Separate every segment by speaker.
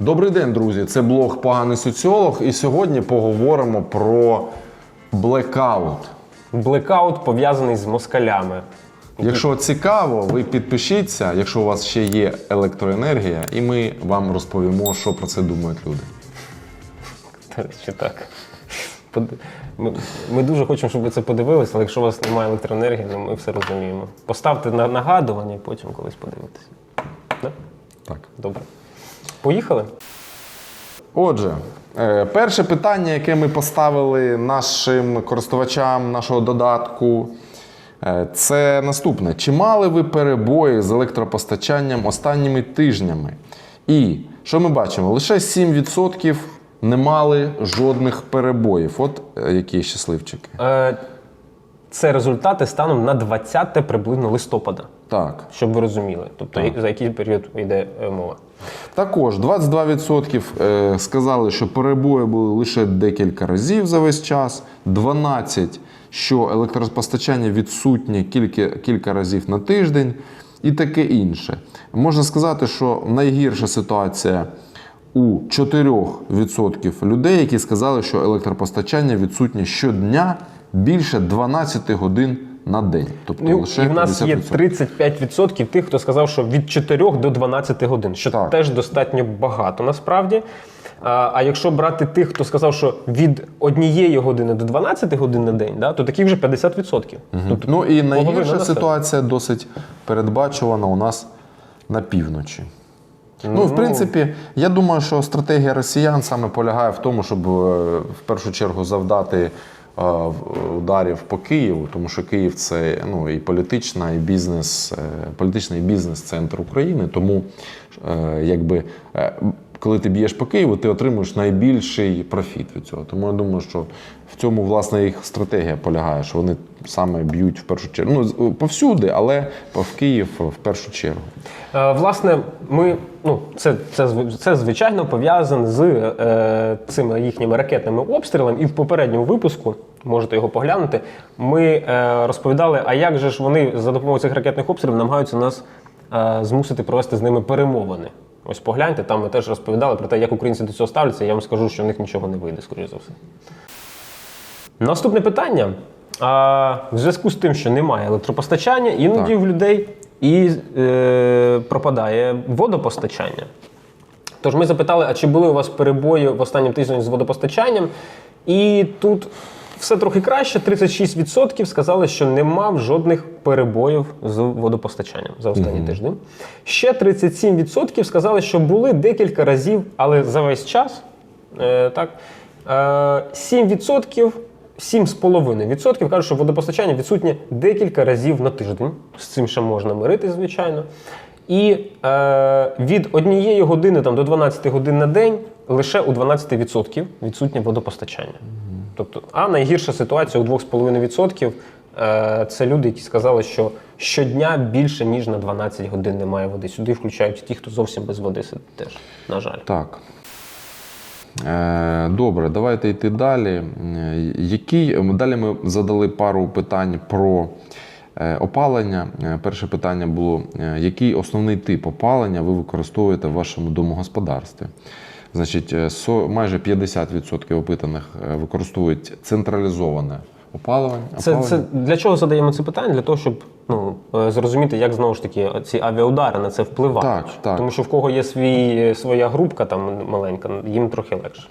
Speaker 1: Добрий день, друзі! Це блог Поганий соціолог, і сьогодні поговоримо про блекаут.
Speaker 2: Блекаут пов'язаний з москалями.
Speaker 1: Якщо цікаво, ви підпишіться, якщо у вас ще є електроенергія, і ми вам розповімо, що про це думають люди.
Speaker 2: До речі, так. Ми, ми дуже хочемо, щоб ви це подивилися, але якщо у вас немає електроенергії, ну ми все розуміємо. Поставте на нагадування і потім колись подивитися. Да?
Speaker 1: Так.
Speaker 2: Добре. Поїхали?
Speaker 1: Отже, е, перше питання, яке ми поставили нашим користувачам нашого додатку, е, це наступне: чи мали ви перебої з електропостачанням останніми тижнями? І що ми бачимо? Лише 7% не мали жодних перебоїв. От е, які щасливчики.
Speaker 2: Це результати станом на 20 приблизно листопада,
Speaker 1: Так.
Speaker 2: щоб ви розуміли. Тобто,
Speaker 1: Так.
Speaker 2: за який період йде е, мова.
Speaker 1: Також 22% е, сказали, що перебої були лише декілька разів за весь час. 12% що електропостачання відсутнє кілька, кілька разів на тиждень, і таке інше. Можна сказати, що найгірша ситуація у 4% людей, які сказали, що електропостачання відсутнє щодня більше 12 годин на день. Тобто
Speaker 2: Ну,
Speaker 1: лише
Speaker 2: і в нас є
Speaker 1: 50%.
Speaker 2: 35% тих, хто сказав, що від 4 до 12 годин, що
Speaker 1: Так.
Speaker 2: теж достатньо багато насправді. А, а якщо брати тих, хто сказав, що від однієї години до 12 годин на день, да, то таких вже 50%. Тобто,
Speaker 1: Ну і найгірша ситуація досить передбачувана у нас на півночі. Ну, в принципі, я думаю, що стратегія росіян саме полягає в тому, щоб е, в першу чергу завдати ударів по Києву, тому що Київ це ну, і політична, і бізнес, е, політичний бізнес-центр України. Тому, е, якби, е, коли ти б'єш по Києву, ти отримуєш найбільший профіт від цього. Тому я думаю, що в цьому власне їх стратегія полягає, що вони саме б'ють в першу чергу. Ну, повсюди, але в Київ в першу чергу.
Speaker 2: Е, Власне, ми ну це, це, це звичайно пов'язано з е, цими їхніми ракетними обстрілами. І в попередньому випуску можете його поглянути. Ми е, розповідали, а як же ж вони за допомогою цих ракетних обстрілів намагаються нас е, змусити провести з ними перемовини. Ось погляньте, там ми теж розповідали про те, як українці до цього ставляться. Я вам скажу, що в них нічого не вийде, скоріш за все. Наступне питання. А, в зв'язку з тим, що немає електропостачання, іноді
Speaker 1: Так.
Speaker 2: в людей і е, пропадає водопостачання. Тож ми запитали, а чи були у вас перебої в останнім тижні з водопостачанням? І тут все трохи краще. 36% сказали, що не мав жодних перебоїв з водопостачанням за останній тиждень. Ще 37% сказали, що були декілька разів, але за весь час. Е, так, е, 7%. 7,5% кажуть, що водопостачання відсутнє декілька разів на тиждень. З цим ще можна мирити, звичайно. І е, від однієї години там, до 12 годин на день лише у 12% відсутнє водопостачання. Тобто, а найгірша ситуація у 2,5% е, це люди, які сказали, що щодня більше ніж на 12 годин немає води. Сюди включають ті, хто зовсім без води сидить теж, на жаль.
Speaker 1: Так. Е, Добре, давайте йти далі. Е, Який, далі ми задали пару питань про опалення. Перше питання було: який основний тип опалення ви використовуєте в вашому домогосподарстві? Значить, е, со- майже 50% опитаних е, використовують централізоване опалення.
Speaker 2: Це, це для чого задаємо це питання? Для того, щоб ну, е, зрозуміти, як знову ж таки ці авіаудари на це впливають.
Speaker 1: Так, так.
Speaker 2: Тому що в кого є свій, своя групка там маленька, їм трохи легше.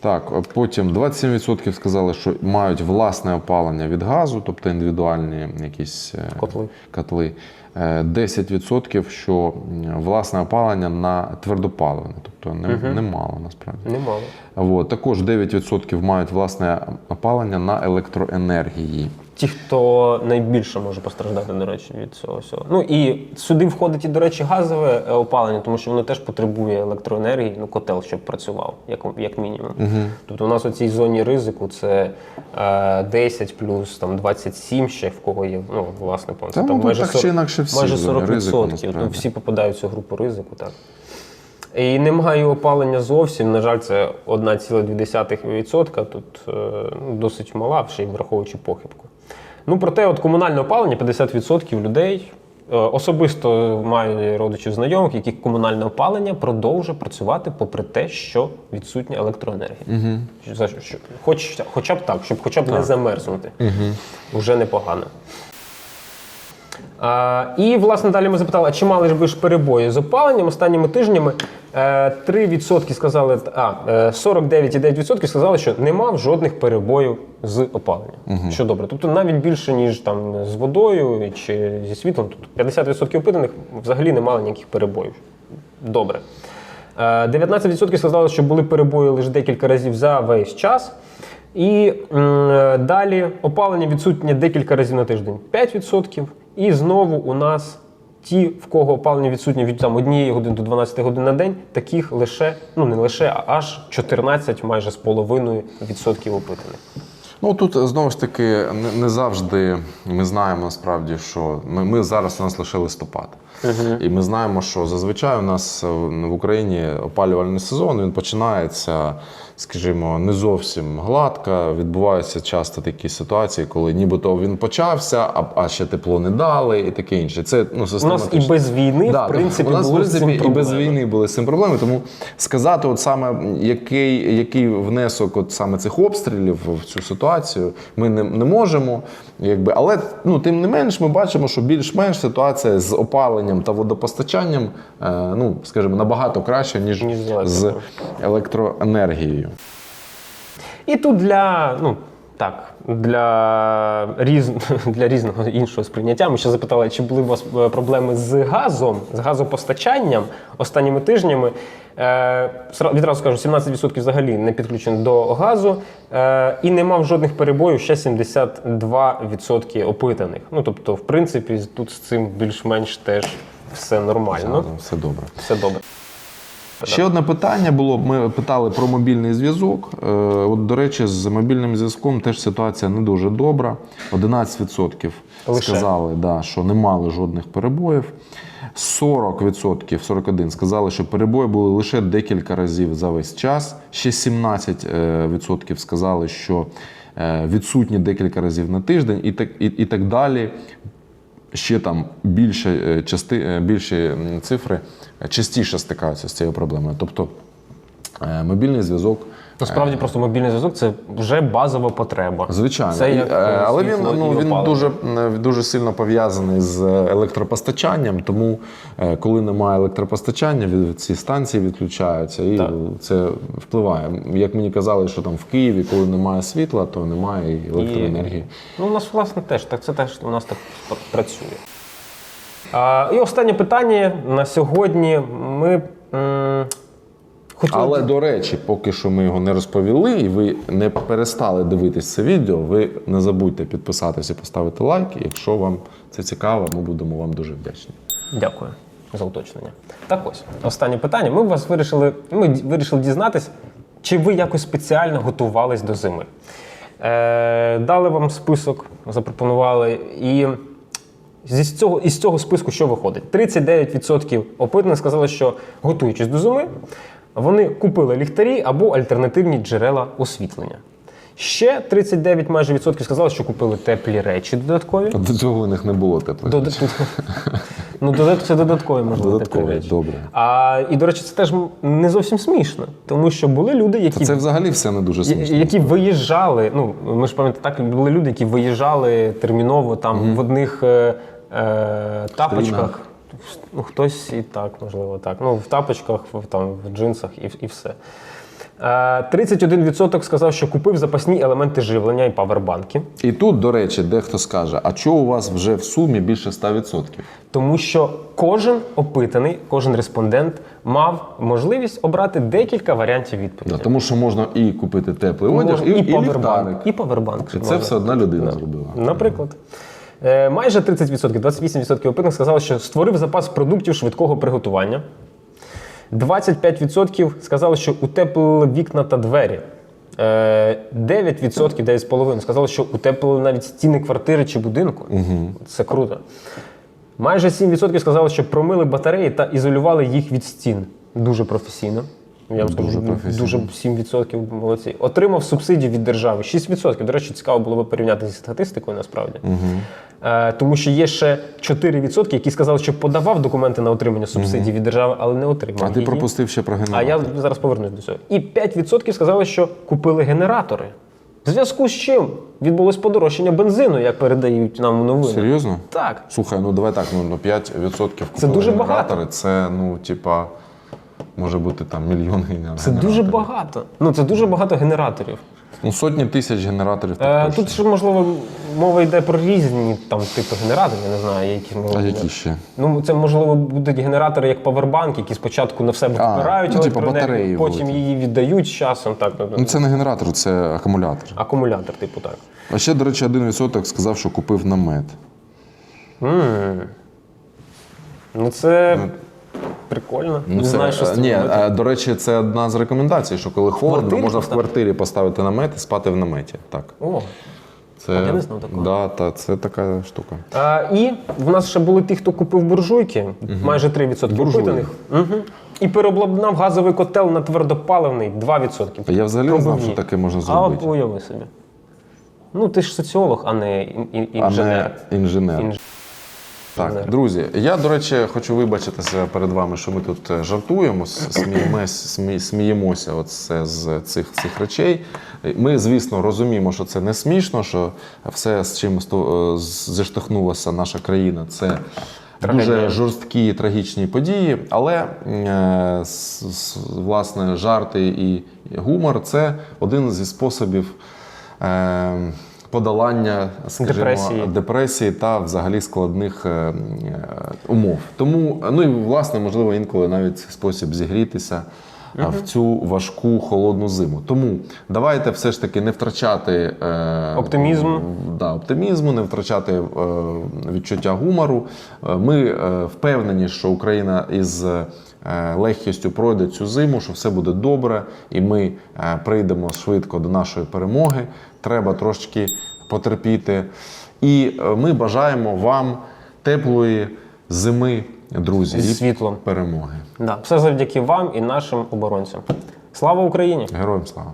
Speaker 1: Так, потім 27% сказали, що мають власне опалення від газу, тобто індивідуальні якісь е,
Speaker 2: Котли.
Speaker 1: котли. Е, 10% що власне опалення на твердопаливне, тобто не, немало насправді.
Speaker 2: Немало.
Speaker 1: От, також 9% мають власне опалення на електроенергії.
Speaker 2: Ті, хто найбільше може постраждати, до речі, від цього всього. Ну і сюди входить і, до речі, газове е, опалення, тому що воно теж потребує електроенергії, ну котел, щоб працював, як, як мінімум. Тобто у нас у цій зоні ризику це е, 10 плюс там 27 ще в кого є. Ну, власне, це
Speaker 1: Та, ну,
Speaker 2: там майже
Speaker 1: так
Speaker 2: 40,
Speaker 1: чи інакше всі
Speaker 2: майже
Speaker 1: в зоні
Speaker 2: 40%.
Speaker 1: ризику,
Speaker 2: ну, всі попадають в цю групу ризику, так. І немає опалення зовсім. На жаль, це 1,2%. Тут е, ну, досить мала, ще й враховуючи похибку. Ну, проте, от комунальне опалення 50% людей Е, Особисто маю родичів знайомих, яких комунальне опалення продовжує працювати попри те, що відсутня електроенергія. Угу. За що, хоч, хоча б так, щоб хоча б не замерзнути. Угу. Уже непогано. А, і, власне, далі ми запитали, а чи мали ж ви ж перебої з опаленням останніми тижнями? Е, 3% сказали, а, е, 49,9% сказали, що не мав жодних перебоїв з опаленням. Що добре. Тобто навіть більше, ніж там з водою чи зі світлом. Тобто 50% опитаних взагалі не мали ніяких перебоїв. Добре. Е, 19% сказали, що були перебої лише декілька разів за весь час. І м, далі опалення відсутнє декілька разів на тиждень 5%. І знову у нас ті, в кого опалення відсутнє від там, 1 години до 12 годин на день, таких лише, ну не лише, а аж 14 майже з половиною відсотків опитаних.
Speaker 1: Ну тут знову ж таки не, не завжди ми знаємо насправді, що ми, ми зараз у нас лише листопад. І ми знаємо, що зазвичай у нас е, в Україні опалювальний сезон він починається, скажімо, не зовсім гладко. Відбуваються часто такі ситуації, коли нібито він почався, а, а ще тепло не дали, і таке інше. Це ну
Speaker 2: У нас і без війни,
Speaker 1: Да,
Speaker 2: в принципі,
Speaker 1: у нас, в принципі, і без війни були з цим проблеми. Тому сказати, от саме який, який внесок от саме цих обстрілів в цю ситуацію, ми не, не можемо. Якби, але ну, тим не менш, ми бачимо, що більш-менш ситуація з опаленням та водопостачанням, е, ну скажімо, набагато краще, ніж,
Speaker 2: з
Speaker 1: електроенергією.
Speaker 2: І тут для, ну так, для, різ... для різного іншого сприйняття. Ми ще запитали, чи були у вас е, проблеми з газом, з газопостачанням останніми тижнями. Е, відразу скажу, 17% взагалі не підключені до газу е, і не мав жодних перебоїв, ще 72% опитаних. Ну тобто, в принципі, тут з цим більш-менш теж все нормально.
Speaker 1: Все добре.
Speaker 2: Все добре.
Speaker 1: Ще одне питання було. Ми питали про мобільний зв'язок. Е, От, до речі, з мобільним зв'язком теж ситуація не дуже добра. 11%
Speaker 2: Лише.
Speaker 1: сказали, да, що не мали жодних перебоїв. 40%, 41 сказали, що перебої були лише декілька разів за весь час. Ще 17% сказали, що е, відсутні декілька разів на тиждень, і так, і, і так далі ще там більше е, части, е, більші цифри е, частіше стикаються з цією проблемою. Тобто мобільний зв'язок.
Speaker 2: Насправді просто мобільний зв'язок це вже базова потреба.
Speaker 1: Звичайно,
Speaker 2: Це як,
Speaker 1: е,
Speaker 2: е,
Speaker 1: але він, ну, він дуже, е, дуже сильно пов'язаний з електропостачанням, тому е, коли немає електропостачання, ці станції відключаються, і
Speaker 2: Так.
Speaker 1: це впливає. Як мені казали, що там в Києві, коли немає світла, то немає і електроенергії.
Speaker 2: Ну, у нас, власне, теж так. Це теж у нас так працює. А, і останнє питання на сьогодні. Ми м, хотіли.
Speaker 1: Але до речі, поки що ми його не розповіли, і ви не перестали дивитись це відео. Ви не забудьте підписатися і поставити лайк. Якщо вам це цікаво, ми будемо вам дуже вдячні.
Speaker 2: Дякую за уточнення. Так ось, останнє питання. Ми вас вирішили, ми вирішили дізнатись, чи ви якось спеціально готувались до зими. Е, дали вам список, запропонували. І зі цього, із цього списку що виходить? 39% опитаних сказали, що готуючись до зими, вони купили ліхтарі або альтернативні джерела освітлення. Ще 39 майже відсотків сказали, що купили теплі речі додаткові.
Speaker 1: До цього у них не було теплих.
Speaker 2: Додат... Ну, додат... це додаткові, можливо,
Speaker 1: Додаткові,
Speaker 2: теплі речі.
Speaker 1: добре.
Speaker 2: А, і, до речі, це теж не зовсім смішно, тому що були люди, які,
Speaker 1: Це взагалі все не дуже смішно.
Speaker 2: які виїжджали. Ну, ми ж пам'ятаємо, так були люди, які виїжджали терміново там в одних е, е, тапочках. Ну, хтось і так, можливо, так. Ну, в тапочках, в, там, в джинсах і, і все. Е, 31% сказав, що купив запасні елементи живлення і павербанки.
Speaker 1: І тут, до речі, дехто скаже: а чого у вас вже в сумі більше 100%?
Speaker 2: Тому що кожен опитаний, кожен респондент мав можливість обрати декілька варіантів відповіді.
Speaker 1: Да, тому що можна і купити теплий одяг,
Speaker 2: Можна
Speaker 1: і, і,
Speaker 2: павербанк, і павербанк.
Speaker 1: Це
Speaker 2: можна.
Speaker 1: все одна людина зробила.
Speaker 2: Наприклад. Е, майже 30%, 28% опитаних сказали, що створив запас продуктів швидкого приготування. 25% сказали, що утеплили вікна та двері. Е, 9%, 9,5% сказали, що утеплили навіть стіни квартири чи будинку. Це круто. Майже 7% сказали, що промили батареї та ізолювали їх від стін. Дуже професійно. Я вам скажу,
Speaker 1: Дуже
Speaker 2: дуже, 7% молодці. Отримав субсидію від держави 6%. До речі, цікаво було б порівняти зі статистикою насправді. Е, тому що є ще 4%, які сказали, що подавав документи на отримання субсидій від держави, але не отримав.
Speaker 1: А ти
Speaker 2: її.
Speaker 1: пропустив ще про генератор.
Speaker 2: А я зараз повернусь до цього. І 5% сказали, що купили генератори. В зв'язку з чим відбулось подорожчання бензину, як передають нам новини.
Speaker 1: Серйозно?
Speaker 2: Так.
Speaker 1: Слухай, ну давай так, ну, ну 5% купили
Speaker 2: Це дуже
Speaker 1: генератори,
Speaker 2: багато.
Speaker 1: Це, ну, типа, може бути там мільйон генераторів.
Speaker 2: Це дуже багато. Ну це дуже багато генераторів.
Speaker 1: Ну, сотні тисяч генераторів. так
Speaker 2: Е, тут ще можливо мова йде про різні там типи генераторів. Я не знаю, які
Speaker 1: А які ще?
Speaker 2: Ну це можливо будуть генератори як павербанк, які спочатку на себе вбирають
Speaker 1: ну, типу, батареї
Speaker 2: потім
Speaker 1: великі.
Speaker 2: її віддають з часом. Так ну,
Speaker 1: Ну, це не генератор, це акумулятор.
Speaker 2: акумулятор, типу так.
Speaker 1: А ще, до речі, 1% сказав, що купив намет.
Speaker 2: Ну це прикольно.
Speaker 1: Ну,
Speaker 2: не
Speaker 1: це,
Speaker 2: знаю, що з
Speaker 1: е,
Speaker 2: цим
Speaker 1: ні,
Speaker 2: робити.
Speaker 1: е, до речі, це одна з рекомендацій, що коли холодно,
Speaker 2: квартирі
Speaker 1: можна в
Speaker 2: поставити?
Speaker 1: квартирі поставити намет і спати в наметі. Так.
Speaker 2: О.
Speaker 1: Це,
Speaker 2: Я не знав такого.
Speaker 1: Да, та, це така штука.
Speaker 2: А, і в нас ще були ті, хто купив буржуйки, майже 3%
Speaker 1: Буржуї.
Speaker 2: опитаних. Угу. І переобладнав газовий котел на твердопаливний 2%.
Speaker 1: А я взагалі не знав,
Speaker 2: Пробивні.
Speaker 1: що таке можна
Speaker 2: А от
Speaker 1: зробити.
Speaker 2: уяви собі. Ну, ти ж соціолог, а не ін- ін-
Speaker 1: А
Speaker 2: інженер.
Speaker 1: не інженер.
Speaker 2: Інж-
Speaker 1: Так, друзі, я, до речі, хочу вибачитися перед вами, що ми тут е, жартуємо, с- сміємось, смі- сміємося от з цих, цих речей. Ми, звісно, розуміємо, що це не смішно, що все, з чим е, зіштовхнулася наша країна, це
Speaker 2: Трагедія.
Speaker 1: дуже жорсткі трагічні події. Але е, власне жарти і гумор це один зі способів. Е, Подолання, скажімо,
Speaker 2: Депресії.
Speaker 1: депресії та взагалі складних е, е, умов. Тому, ну і власне, можливо, інколи навіть спосіб зігрітися е, в цю важку холодну зиму. Тому давайте все ж таки не втрачати е,
Speaker 2: Оптимізм.
Speaker 1: Да, оптимізму, не втрачати е, відчуття гумору. Ми е, впевнені, що Україна із легкістю пройде цю зиму, що все буде добре, і ми е, прийдемо швидко до нашої перемоги. Треба трошки потерпіти. І е, ми бажаємо вам теплої зими, друзі,
Speaker 2: Зі
Speaker 1: і
Speaker 2: світлом.
Speaker 1: перемоги.
Speaker 2: Да. Все завдяки вам і нашим оборонцям. Слава Україні!
Speaker 1: Героям слава!